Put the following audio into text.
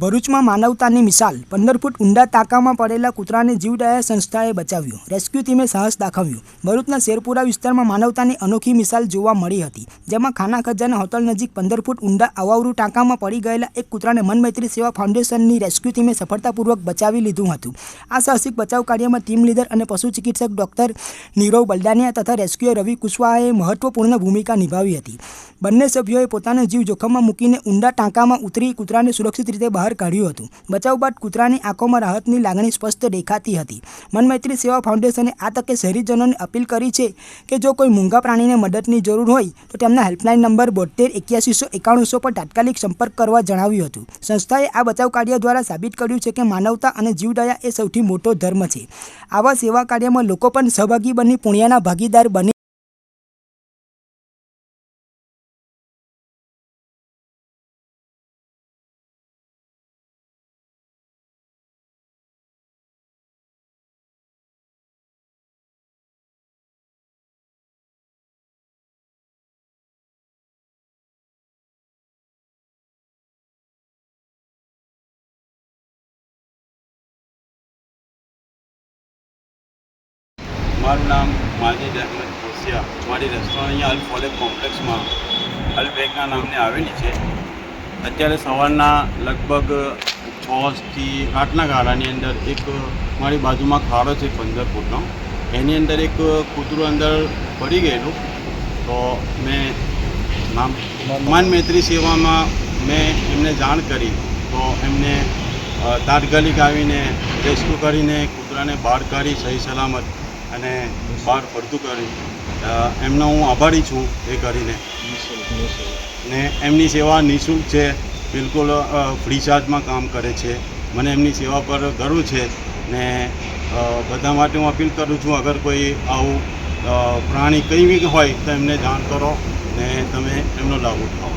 ભરૂચમાં માનવતાની મિસાલ. પંદર ફૂટ ઊંડા ટાંકામાં પડેલા કૂતરાને જીવદયા સંસ્થાએ બચાવ્યું. રેસ્ક્યુ ટીમે સાહસ દાખવ્યું. ભરૂચના શેરપુરા વિસ્તારમાં માનવતાની અનોખી મિસાલ જોવા મળી હતી, જેમાં ખાના ખજાના હોટલ નજીક પંદર ફૂટ ઊંડા અવાવરૂ ટાંકામાં પડી ગયેલા એક કૂતરાને મનમૈત્રી સેવા ફાઉન્ડેશનની રેસ્ક્યુ ટીમે સફળતાપૂર્વક બચાવી લીધું હતું. આ સાહસિક બચાવ કાર્યમાં ટીમ લીડર અને પશુ ચિકિત્સક ડોક્ટર નીરવ બલદાનિયા તથા રેસ્ક્યુએ રવિ કુશવાહાએ મહત્વપૂર્ણ ભૂમિકા નિભાવી હતી. બંને સભ્યોએ પોતાનો જીવ જોખમમાં મૂકીને ઊંડા ટાંકામાં ઉતરી કૂતરાને સુરક્ષિત રીતે બહાર કાઢ્યું હતું. બચાવ બાદ કૂતરાની આંખોમાં રાહતની લાગણી સ્પષ્ટ દેખાતી હતી. મનમૈત્રી સેવા ફાઉન્ડેશને આ તકે શહેરીજનોને અપીલ કરી છે કે જો કોઈ મૂંગા પ્રાણીને મદદની જરૂર હોય, તો તેમના હેલ્પલાઇન નંબર બોતેર એક્યાસીસો, એકાણુંસો પર તાત્કાલિક સંપર્ક કરવા જણાવ્યું હતું. સંસ્થાએ આ બચાવ કાર્ય દ્વારા સાબિત કર્યું છે કે માનવતા અને જીવદયા એ સૌથી મોટો ધર્મ છે. આવા સેવા કાર્યમાં લોકો પણ સહભાગી બની પુણ્યના ભાગીદાર બની મારું નામ માજીદ અહેમદ કોસિયા મારી રેસ્ટોરન્ટ અહીંયા અલ ફોલેક કોમ્પ્લેક્સમાં અલ બેગના નામને આવેલી છે. અત્યારે સવારના લગભગ છથી આઠના ગાળાની અંદર એક મારી બાજુમાં ખાડો છે પંદર ફૂટનો એની અંદર એક કૂતરું અંદર પડી ગયેલું. તો મેં નામ માન મૈત્રી સેવામાં મેં એમને જાણ કરી. તો એમને તાત્કાલિક આવીને રેસ્ક્યુ કરીને કૂતરાને બહાર કાઢી, સહી સલામત અને બહાર પડતું કરી. એમનો હું આભારી છું એ કરીને. ને એમની સેવા નિઃશુલ્ક છે. બિલકુલ ફ્રી ચાર્જમાં કામ કરે છે. મને એમની સેવા પર ગર્વ છે. ને બધા માટે હું અપીલ કરું છું, અગર કોઈ આવું પ્રાણી કંઈ બી હોય તો એમને જાણ કરો ને તમે એમનો લાભ ઉઠાવો.